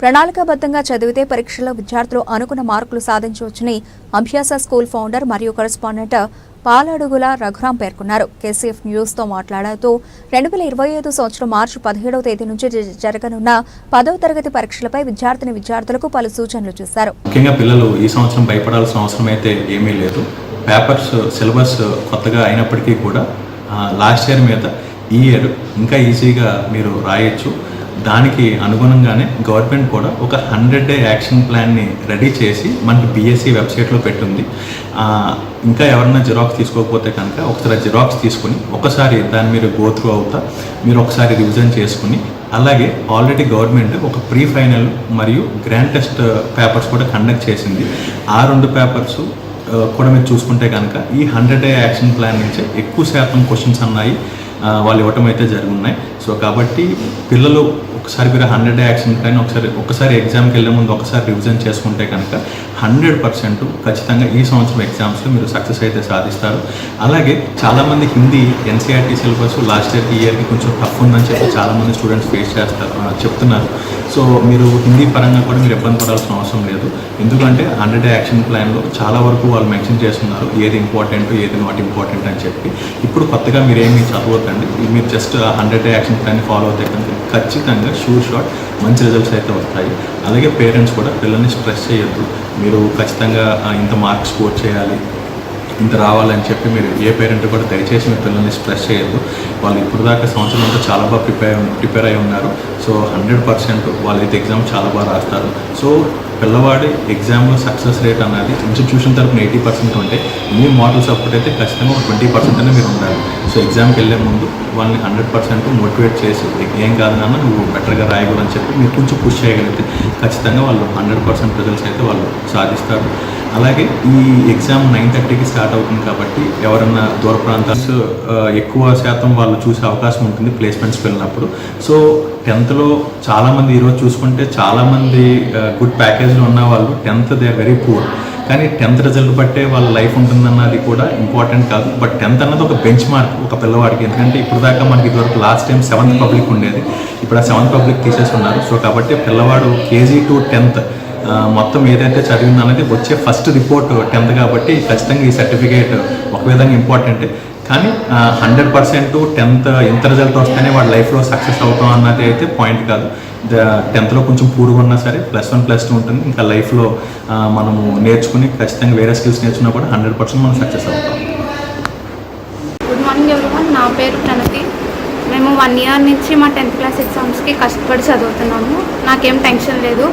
ప్రణాళికాబద్ధంగా చదివితే పరీక్షల్లో విద్యార్థులు అనుకున్న మార్కులు సాధించవచ్చని అభ్యాస స్కూల్ ఫౌండర్ మరియు కరెస్పాండెంట్ పాలడుగుల రఘురాం పేర్కొన్నారు. కేసీఎఫ్ న్యూస్తో మాట్లాడుతూ రెండు వేల ఇరవై ఐదు సంవత్సరం మార్చి పదిహేడవ తేదీ నుంచి జ- జరగనున్న పదవ తరగతి పరీక్షలపై విద్యార్థిని విద్యార్థులకు పలు సూచనలు చేశారు. ముఖ్యంగా పిల్లలు ఈ సంవత్సరం భయపడాల్సిన అవసరం అయితే ఏమీ లేదు. పేపర్స్ సిలబస్ కొత్తగా అయినప్పటికీ కూడా లాస్ట్ ఇయర్ మీద ఈ ఇయర్ ఇంకా ఈజీగా మీరు రాయొచ్చు. దానికి అనుగుణంగానే గవర్నమెంట్ కూడా ఒక హండ్రెడ్ డే యాక్షన్ ప్లాన్ని రెడీ చేసి మనకి బీఎస్సీ వెబ్సైట్లో పెట్టింది. ఇంకా ఎవరైనా జిరాక్స్ తీసుకోకపోతే కనుక ఒకసారి జిరాక్స్ తీసుకుని ఒకసారి దాన్ని మీరు గో త్రూ అవుతా మీరు ఒకసారి రివిజన్ చేసుకుని అలాగే ఆల్రెడీ గవర్నమెంట్ ఒక ప్రీ ఫైనల్ మరియు గ్రాండ్ టెస్ట్ పేపర్స్ కూడా కండక్ట్ చేసింది. ఆ రెండు పేపర్స్ కూడా మీరు చూసుకుంటే కనుక ఈ హండ్రెడ్ డే యాక్షన్ ప్లాన్ నుంచే ఎక్కువ శాతం క్వశ్చన్స్ అన్నాయి. వాళ్ళు ఇవ్వటం అయితే జరుగున్నాయి. సో కాబట్టి పిల్లలు ఒకసారి మీరు హండ్రెడ్ యాక్సిడెంట్ యాక్షన్ కానీ ఒకసారి ఒకసారి ఎగ్జామ్కి వెళ్ళే ముందు ఒకసారి రివిజన్ చేసుకుంటే కనుక హండ్రెడ్ పర్సెంట్ ఖచ్చితంగా ఈ సంవత్సరం ఎగ్జామ్స్లో మీరు సక్సెస్ అయితే సాధిస్తారు. అలాగే చాలామంది హిందీ ఎన్సీఆర్టీ సిలబస్ లాస్ట్ ఇయర్కి ఈ ఇయర్కి కొంచెం టఫ్ ఉందని చెప్పి చాలామంది స్టూడెంట్స్ ఫేస్ చేస్తారు చెప్తున్నారు. సో మీరు హిందీ పరంగా కూడా మీరు ఇబ్బంది పడాల్సిన అవసరం లేదు. ఎందుకంటే హండ్రెడ్ యాక్షన్ ప్లాన్లో చాలా వరకు వాళ్ళు మెన్షన్ చేస్తున్నారు ఏది ఇంపార్టెంట్ ఏది నాట్ ఇంపార్టెంట్ అని చెప్పి. ఇప్పుడు కొత్తగా మీరు ఏమి చదవద్దండి. మీరు just hundred day action plan follow అవుతే కనుక ఖచ్చితంగా షూ షాట్ మంచి రిజల్ట్స్ అయితే వస్తాయి. అలాగే పేరెంట్స్ కూడా పిల్లల్ని స్ట్రెస్ చేయొద్దు. మీరు ఖచ్చితంగా ఇంత మార్క్స్ స్కోర్ చేయాలి. ఇంత రావాలని చెప్పి మీరు ఏ పేరెంట్ కూడా దయచేసి మీ పిల్లల్ని స్ట్రెస్ చేయొద్దు. వాళ్ళు ఇప్పుడు దాకా సంవత్సరం అంతా చాలా బాగా ప్రిపేర్ ప్రిపేర్ అయి ఉన్నారు. సో హండ్రెడ్ పర్సెంట్ వాళ్ళైతే ఎగ్జామ్ చాలా బాగా రాస్తారు. సో పిల్లవాడి ఎగ్జామ్లో సక్సెస్ రేట్ అన్నది ఇన్స్టిట్యూషన్ తరపున ఎయిటీ పర్సెంట్ ఉంటే మీ మోడల్ సపోర్ట్ అయితే ఖచ్చితంగా ఒక ట్వంటీ పర్సెంట్ అనే మీరు ఉండాలి. సో ఎగ్జామ్కి వెళ్ళే ముందు వాళ్ళని హండ్రెడ్ పర్సెంట్ మోటివేట్ చేసి ఏం కాదు నాన్న నువ్వు బెటర్గా రాయగలని చెప్పి మీరు కొంచెం పుష్ చేయగలిగితే ఖచ్చితంగా వాళ్ళు హండ్రెడ్ పర్సెంట్ రిజల్ట్స్ అయితే వాళ్ళు సాధిస్తారు. అలాగే ఈ ఎగ్జామ్ నైన్ థర్టీకి స్టార్ట్ అవుతుంది కాబట్టి ఎవరన్నా దూర ప్రాంతాలు ఎక్కువ శాతం వాళ్ళు చూసే అవకాశం ఉంటుంది ప్లేస్మెంట్స్కి వెళ్ళినప్పుడు. సో టెన్త్లో చాలామంది ఈరోజు చూసుకుంటే చాలామంది గుడ్ ప్యాకేజ్లో ఉన్న వాళ్ళు tenth they are very poor కానీ టెన్త్ రిజల్ట్ బట్టే వాళ్ళ లైఫ్ ఉంటుందన్నది కూడా ఇంపార్టెంట్ కాదు. బట్ టెన్త్ అన్నది ఒక బెంచ్ మార్క్ ఒక పిల్లవాడికి. ఎందుకంటే ఇప్పుడు దాకా మనకి ఇదివరకు లాస్ట్ టైం సెవెంత్ పబ్లిక్ ఉండేది. ఇప్పుడు ఆ సెవెంత్ పబ్లిక్ తీసేస్తున్నారు సో కాబట్టి పిల్లవాడు కేజీ టు టెన్త్ మొత్తం ఏదైతే చదివిందనేది వచ్చే ఫస్ట్ రిపోర్ట్ టెన్త్ కాబట్టి ఖచ్చితంగా ఈ సర్టిఫికేట్ ఒక విధంగా ఇంపార్టెంట్ కానీ హండ్రెడ్ పర్సెంట్ టెన్త్ ఎంత రిజల్ట్ వస్తేనే వాడి లైఫ్లో సక్సెస్ అవుతాం అన్నది అయితే పాయింట్ కాదు. టెన్త్లో కొంచెం పూర్గా ఉన్నా సరే ప్లస్ వన్ ప్లస్ టూ ఉంటుంది. ఇంకా లైఫ్లో మనము నేర్చుకుని ఖచ్చితంగా వేరే స్కిల్స్ నేర్చుకున్నా కూడా హండ్రెడ్ పర్సెంట్ మనం సక్సెస్ అవుతాం. గుడ్ మార్నింగ్ ఎవరివన్ నా పేరు ప్రణతి. మేము వన్ ఇయర్ నుంచి మా టెన్త్ క్లాస్ ఎగ్జామ్స్కి కష్టపడి చదువుతున్నాము. నాకేం టెన్షన్ లేదు.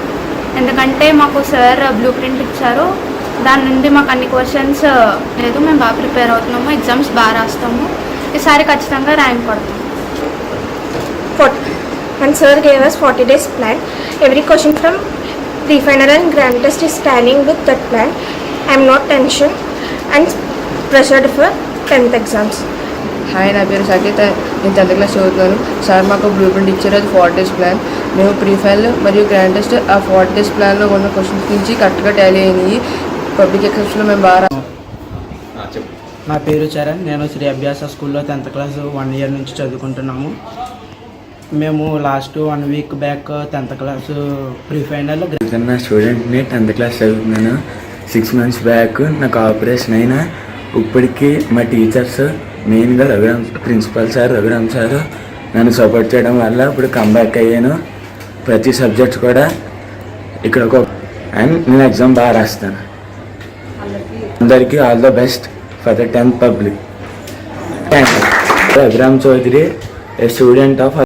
ఎందుకంటే మాకు సార్ బ్లూ ప్రింట్ ఇచ్చారు. దాని నుండి మాకు అన్ని క్వశ్చన్స్ లేదు మేము బాగా ప్రిపేర్ అవుతున్నాము ఎగ్జామ్స్ బాగా రాస్తాము. ఈసారి ఖచ్చితంగా ర్యాంక్ పడతాం 40 and sir gave us 40 days plan. Every question from pre-final and grand test is standing with that plan. I am not tension and pressured for 10th exams. హాయ్ నా పేరు సకేత్. నేను టెన్త్ క్లాస్ చదువుతున్నాను. సార్ మాకు blue print ఇచ్చారు. అది forty days plan మేము pre final మరియు గ్రాండ్ టెస్ట్ ఆ ఫార్టీ డేస్ ప్లాన్లో ఉన్న క్వశ్చన్స్ నుంచి కరెక్ట్గా టాలీ అయినాయి. పబ్లిక్ మేము బాగా నా పేరు చరణ్. నేను శ్రీ అభ్యాస స్కూల్లో టెన్త్ క్లాస్ వన్ ఇయర్ నుంచి చదువుకుంటున్నాము. మేము last one week back tenth class pre final నా స్టూడెంట్ని టెన్త్ క్లాస్ చదువుతున్నాను. సిక్స్ మంత్స్ బ్యాక్ నాకు ఆపరేషన్ అయినా ఇప్పటికీ మా టీచర్స్ మెయిన్గా Raghuram principal sir Raghuram sir నన్ను సపోర్ట్ చేయడం వల్ల ఇప్పుడు కంబ్యాక్ అయ్యాను. ప్రతి సబ్జెక్ట్ కూడా ఇక్కడ ఒక అండ్ నేను ఎగ్జామ్ బాగా రాస్తాను. అందరికీ all the best for the tenth public. Thank you Abhiram Chowdary a student of